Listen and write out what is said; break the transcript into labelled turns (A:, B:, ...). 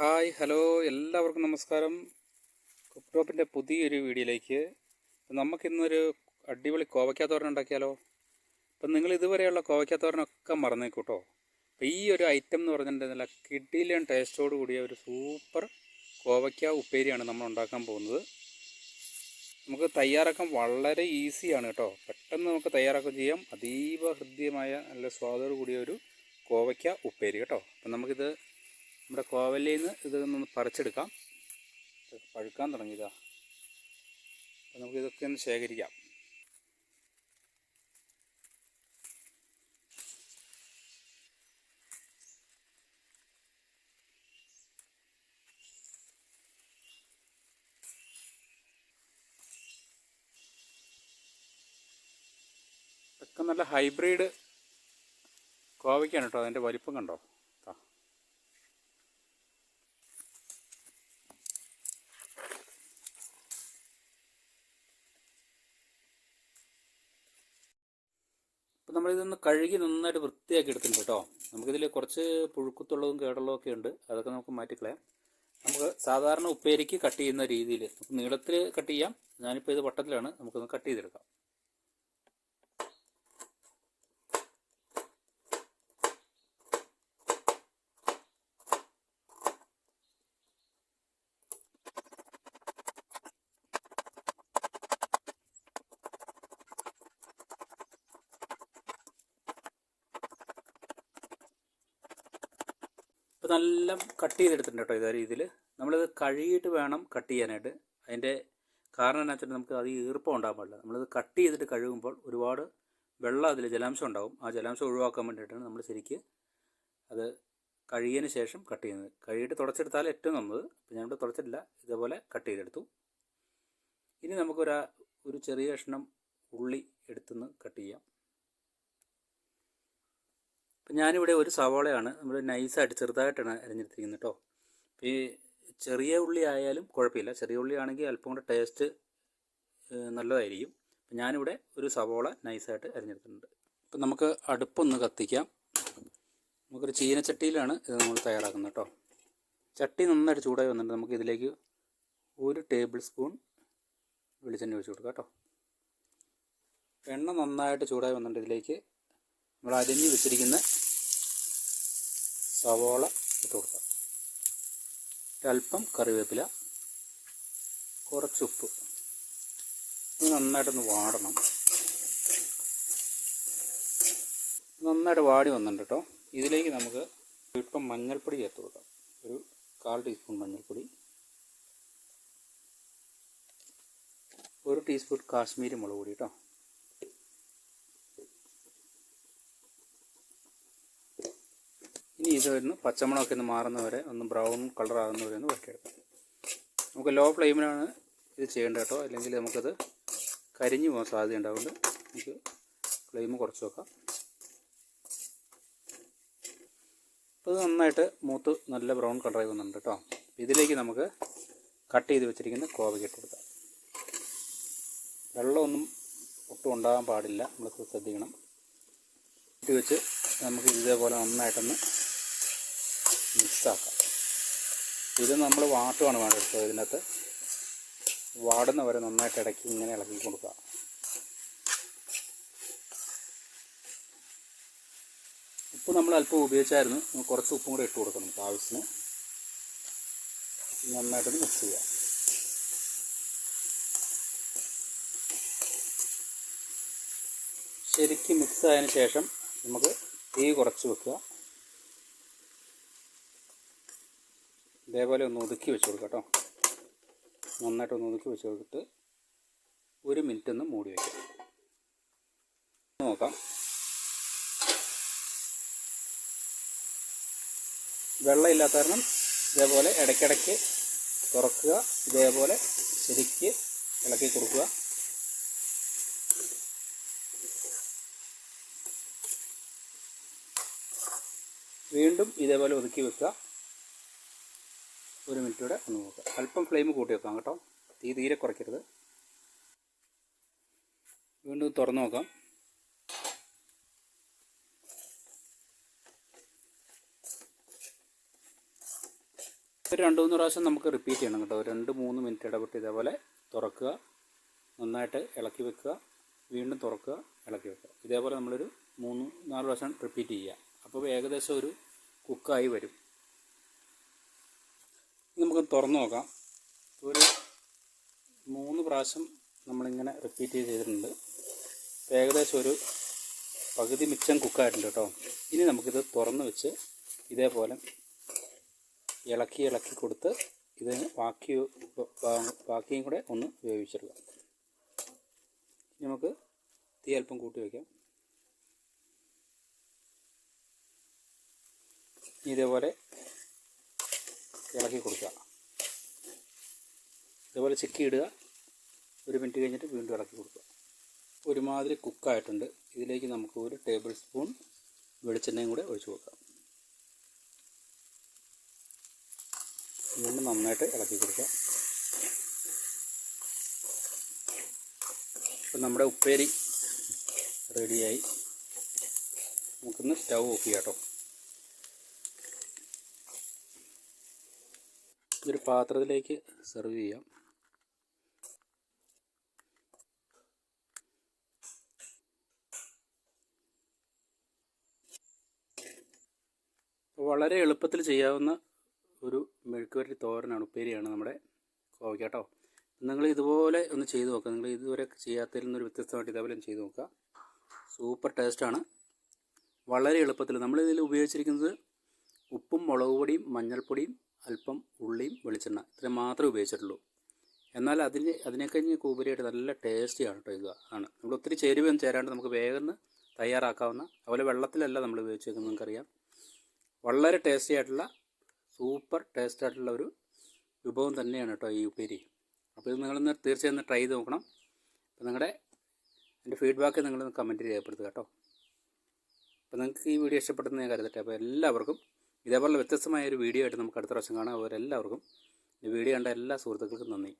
A: Hi hello എല്ലാവർക്കും നമസ്കാരം. കുക്ക്ടോപ്പിന്റെ പുതിയൊരു വീഡിയോയിലേക്ക്. നമുക്കിന്നൊരു അടിപൊളി കോവയ്ക്കാത്തോരൻ ഉണ്ടാക്കിയാലോ? അപ്പം നിങ്ങൾ ഇതുവരെയുള്ള കോവയ്ക്കാത്തോരനൊക്കെ മറന്നേക്കൂട്ടോ. അപ്പോൾ ഈ ഒരു ഐറ്റം എന്ന് പറഞ്ഞിട്ടുണ്ടെങ്കിൽ കിഡിലൻ ടേസ്റ്റോട് കൂടിയ ഒരു സൂപ്പർ കോവയ്ക്ക ഉപ്പേരിയാണ് നമ്മൾ ഉണ്ടാക്കാൻ പോകുന്നത്. നമുക്ക് തയ്യാറാക്കാൻ വളരെ ഈസിയാണ് കേട്ടോ. പെട്ടെന്ന് നമുക്ക് തയ്യാറാക്കുകയും ചെയ്യാം. അതീവ ഹൃദ്യമായ നല്ല സ്വാദോട് കൂടിയ ഒരു കോവയ്ക്ക ഉപ്പേരി കേട്ടോ. അപ്പം നമുക്കിത് നമ്മുടെ കോവലിൽ നിന്ന് ഇത് ഒന്ന് പറിച്ചെടുക്കാം. പഴുക്കാൻ തുടങ്ങിയതാ. അപ്പം നമുക്കിതൊക്കെ ഒന്ന് ശേഖരിക്കാം. ഇതൊക്കെ നല്ല ഹൈബ്രിഡ് കോവയ്ക്കാണ് കേട്ടോ. അതിന്റെ വലിപ്പം കണ്ടോ? നമ്മളിതൊന്ന് കഴുകി നന്നായിട്ട് വൃത്തിയാക്കി എടുത്തിട്ടുണ്ട് കേട്ടോ. നമുക്കിതിൽ കുറച്ച് പുഴുക്കുത്തുള്ളതും കേടുള്ളതും ഒക്കെ ഉണ്ട്. അതൊക്കെ നമുക്ക് മാറ്റിക്കളയാം. നമുക്ക് സാധാരണ ഉപ്പേരിക്ക് കട്ട് ചെയ്യുന്ന രീതിയിൽ നീളത്തിൽ കട്ട് ചെയ്യാം. ഞാനിപ്പോൾ ഇത് വട്ടത്തിലാണ് നമുക്കൊന്ന് കട്ട് ചെയ്തെടുക്കാം. ഇപ്പോൾ നല്ല കട്ട് ചെയ്തെടുത്തിട്ടുണ്ട് കേട്ടോ ഇതേ രീതിയിൽ നമ്മളിത് കഴുകിയിട്ട് വേണം കട്ട് ചെയ്യാനായിട്ട്. അതിന്റെ കാരണം എന്നാ വെച്ചാൽ നമുക്ക് അത് ഈർപ്പം ഉണ്ടാകാൻ പാടില്ല. നമ്മളിത് കട്ട് ചെയ്തിട്ട് കഴുകുമ്പോൾ ഒരുപാട് വെള്ളം അതിൽ ജലാംശം ഉണ്ടാകും ആ ജലാംശം ഒഴിവാക്കാൻ വേണ്ടിയിട്ടാണ് നമ്മൾ ശരിക്ക് അത് കഴുകിയതിന് ശേഷം കട്ട് ചെയ്യുന്നത്. കഴുകിയിട്ട് തുടച്ചെടുത്താൽ ഏറ്റവും നല്ലത്. ഞാൻ ഇവിടെ തുടച്ചിട്ടില്ല. ഇതേപോലെ കട്ട് ചെയ്തെടുത്തു. ഇനി നമുക്കൊരു ഒരു ചെറിയ കഷ്ണം ഉള്ളി എടുത്തുനിന്ന് കട്ട് ചെയ്യാം. അപ്പം ഞാനിവിടെ ഒരു സവാളയാണ് നമ്മൾ നൈസായിട്ട് ചെറുതായിട്ടാണ് അരിഞ്ഞെടുത്തിരിക്കുന്നത് കേട്ടോ ഈ ചെറിയ ഉള്ളി ആയാലും കുഴപ്പമില്ല. ചെറിയ ഉള്ളി ആണെങ്കിൽ അല്പം കൂടെ ടേസ്റ്റ് നല്ലതായിരിക്കും. ഞാനിവിടെ ഒരു സവാള നൈസായിട്ട് അരിഞ്ഞെടുത്തിട്ടുണ്ട്. അപ്പം നമുക്ക് അടുപ്പൊന്ന് കത്തിക്കാം. നമുക്കൊരു ചീനച്ചട്ടിയിലാണ് ഇത് നമ്മൾ തയ്യാറാക്കുന്നത് കേട്ടോ ചട്ടി നന്നായിട്ട് ചൂടായി വന്നിട്ട് നമുക്ക് ഇതിലേക്ക് ഒരു ടേബിൾ സ്പൂൺ വെളിച്ചെണ്ണ ഒഴിച്ച് കൊടുക്കാം കേട്ടോ എണ്ണ നന്നായിട്ട് ചൂടായി വന്നിട്ട് ഇതിലേക്ക്. നമ്മൾ അരിഞ്ഞ് വെച്ചിരിക്കുന്ന സവോള ഇട്ട് കൊടുക്കാം. അല്പം കറിവേപ്പില കുറച്ച് ഉപ്പ് ഇത് നന്നായിട്ടൊന്ന് വാടണം. നന്നായിട്ട് വാടി വന്നിട്ടുണ്ട് കേട്ടോ ഇതിലേക്ക് നമുക്ക് ഇപ്പം മഞ്ഞൾപ്പൊടി ചേർത്ത് കൊടുക്കാം. ഒരു കാൽ ടീസ്പൂൺ മഞ്ഞൾപ്പൊടി. ഒരു ടീസ്പൂൺ കാശ്മീരി മുളക് പൊടി കേട്ടോ ഇനി ഇത് ഇതൊന്ന് പച്ചമുളകൊക്കെ ഒന്ന് മാറുന്നവരെ ഒന്ന് ബ്രൗൺ കളർ ആകുന്നവരെ ഒന്ന് വരട്ടിയെടുക്കാം നമുക്ക് ലോ ഫ്ലെയിമിലാണ് ഇത് ചെയ്യേണ്ടത് കേട്ടോ. അല്ലെങ്കിൽ നമുക്കത് കരിഞ്ഞു പോകാൻ സാധ്യത ഉണ്ടാവുകൊണ്ട് നമുക്ക് ഫ്ലെയിം കുറച്ച് വെക്കാം. അപ്പോൾ ഇത് നന്നായിട്ട് മൂത്ത് നല്ല ബ്രൗൺ കളറായി വന്നിട്ടുണ്ട് കേട്ടോ. ഇതിലേക്ക് നമുക്ക് കട്ട് ചെയ്ത് വെച്ചിരിക്കുന്ന കോവയ്ക്ക് ഇട്ട് കൊടുക്കാം. വെള്ളമൊന്നും ഒട്ടും ഉണ്ടാകാൻ പാടില്ല. നമ്മൾ ശ്രദ്ധിക്കണം. ഇട്ട് വെച്ച് നമുക്ക് ഇതേപോലെ നന്നായിട്ടൊന്ന് മിക്സാക്കാം ഇത് നമ്മൾ വാട്ടുമാണ് വേണ്ടത് ഇതിനകത്ത്. വാടുന്ന വരെ നന്നായിട്ട് ഇടയ്ക്ക് ഇങ്ങനെ ഇളക്കി കൊടുക്കുക. ഉപ്പ് നമ്മൾ അല്പം ഉപയോഗിച്ചായിരുന്നു. കുറച്ച് ഉപ്പും കൂടെ ഇട്ട് കൊടുക്കണം നമുക്ക് ആവശ്യത്തിന്. നന്നായിട്ടൊന്ന് മിക്സ് ചെയ്യാം. ശരിക്കും മിക്സ് ആയതിനു ശേഷം നമുക്ക് തീ കുറച്ച് വെക്കുക. ഇതേപോലെ ഒന്ന് ഒതുക്കി വെച്ച് കൊടുക്കുക കേട്ടോ. നന്നായിട്ട് ഒന്ന് ഒതുക്കി വെച്ച് കൊടുത്തിട്ട് ഒരു മിനിറ്റ് ഒന്ന് മൂടി വയ്ക്കാം നോക്കാം. വെള്ളം ഇല്ലാത്ത കാരണം ഇതേപോലെ ഇടയ്ക്കിടയ്ക്ക് തുറക്കുക ഇതേപോലെ ശരിക്ക് ഇളക്കി കൊടുക്കുക. വീണ്ടും ഇതേപോലെ ഒതുക്കി വെക്കുക. ഒരു മിനിറ്റ് കൂടെ ഒന്ന് നോക്കുക അല്പം ഫ്ലെയിം കൂട്ടി വെക്കാം കേട്ടോ. തീ തീരെ കുറയ്ക്കരുത്. വീണ്ടും തുറന്നു നോക്കാം. ഒരു രണ്ട് മൂന്ന് പ്രാവശ്യം നമുക്ക് റിപ്പീറ്റ് ചെയ്യണം കേട്ടോ. രണ്ട് മൂന്ന് മിനിറ്റ് ഇടപെട്ട് ഇതേപോലെ തുറക്കുക. നന്നായിട്ട് ഇളക്കി വെക്കുക. വീണ്ടും തുറക്കുക ഇളക്കി വെക്കുക. ഇതേപോലെ നമ്മളൊരു മൂന്ന് നാല് പ്രാവശ്യം റിപ്പീറ്റ് ചെയ്യുക. അപ്പോൾ ഏകദേശം ഒരു കുക്കായി വരും. നമുക്ക് തുറന്ന് നോക്കാം. ഒരു മൂന്ന് പ്രാവശ്യം നമ്മളിങ്ങനെ റിപ്പീറ്റ് ചെയ്ത് ചെയ്തിട്ടുണ്ട് ഏകദേശം ഒരു പകുതി മിച്ചം കുക്കായിട്ടുണ്ട് കേട്ടോ. ഇനി നമുക്കിത് തുറന്ന് വെച്ച് ഇതേപോലെ ഇളക്കി ഇളക്കി കൊടുത്ത് ഇതിന് ബാക്കി ബാക്കിയും കൂടെ ഒന്ന് വേവിച്ചെടുക്കാം. നമുക്ക് തീ അല്പം കൂട്ടി വയ്ക്കാം ഇതേപോലെ ഇളക്കി കൊടുക്കുക ഇതേപോലെ ചെക്ക് ഇടുക ഒരു മിനിറ്റ് കഴിഞ്ഞിട്ട് വീണ്ടും ഇളക്കി കൊടുക്കുക. ഒരുമാതിരി കുക്കായിട്ടുണ്ട്. ഇതിലേക്ക് നമുക്ക് ഒരു ടേബിൾ സ്പൂൺ വെളിച്ചെണ്ണയും കൂടെ ഒഴിച്ചു കൊടുക്കാം. വീണ്ടും നന്നായിട്ട് ഇളക്കി കൊടുക്കാം ഇപ്പം നമ്മുടെ ഉപ്പേരി റെഡിയായി. നമുക്കൊന്ന് സ്റ്റൗ ഓഫ് ചെയ്യാം കേട്ടോ. ഇതൊരു പാത്രത്തിലേക്ക് സെർവ് ചെയ്യാം. വളരെ എളുപ്പത്തിൽ ചെയ്യാവുന്ന ഒരു മെഴുക്കുവരട്ടി തോരനാണ് ഉപ്പേരിയാണ് നമ്മുടെ കോവയ്ക്ക കേട്ടോ. നിങ്ങൾ ഇതുപോലെ ഒന്ന് ചെയ്ത് നോക്കുക നിങ്ങൾ ഇതുവരെ ചെയ്യാത്തതിൽ നിന്നൊരു വ്യത്യസ്തമായിട്ട് ഇതേപോലെ ചെയ്ത് നോക്കുക. സൂപ്പർ ടേസ്റ്റാണ് വളരെ എളുപ്പത്തിൽ. നമ്മൾ ഇതിൽ ഉപയോഗിച്ചിരിക്കുന്നത് ഉപ്പും മുളക് പൊടിയും മഞ്ഞൾപ്പൊടിയും അല്പം ഉള്ളിയും വെളിച്ചെണ്ണ. ഇത്ര മാത്രമേ ഉപയോഗിച്ചിട്ടുള്ളൂ. എന്നാൽ അതിന് അതിനേക്കഴിഞ്ഞ് ഉപരിയായിട്ട് നല്ല ടേസ്റ്റിയാണ് കേട്ടോ ഇത് ആണ്. നമ്മൾ ഒത്തിരി ചേരുവയൊന്നും ചേരാണ്ട് നമുക്ക് വേഗം തയ്യാറാക്കാവുന്ന അതുപോലെ വെള്ളത്തിലല്ല നമ്മൾ ഉപയോഗിച്ചേക്കുന്നത് നിങ്ങൾക്കറിയാം. വളരെ ടേസ്റ്റി ആയിട്ടുള്ള സൂപ്പർ ടേസ്റ്റ് ആയിട്ടുള്ള ഒരു വിഭവം തന്നെയാണ് കേട്ടോ ഈ ഉപ്പേരി. അപ്പോൾ ഇത് നിങ്ങളൊന്ന് തീർച്ചയായും ട്രൈ ചെയ്ത് നോക്കണം. അപ്പോൾ നിങ്ങളുടെ എന്റെ ഫീഡ്ബാക്ക് നിങ്ങളൊന്ന് കമന്റ് രേഖപ്പെടുത്തുക കേട്ടോ അപ്പോൾ നിങ്ങൾക്ക് ഈ വീഡിയോ ഇഷ്ടപ്പെട്ടെന്ന് ഞാൻ കരുതട്ടെ. അപ്പോൾ എല്ലാവർക്കും ഇതേപോലെ വ്യത്യസ്തമായ ഒരു വീഡിയോ ആയിട്ട് നമുക്ക് അടുത്ത പ്രാവശ്യം കാണാം. അവരെല്ലാവർക്കും ഈ വീഡിയോ കണ്ട എല്ലാ സുഹൃത്തുക്കൾക്കും നന്ദി.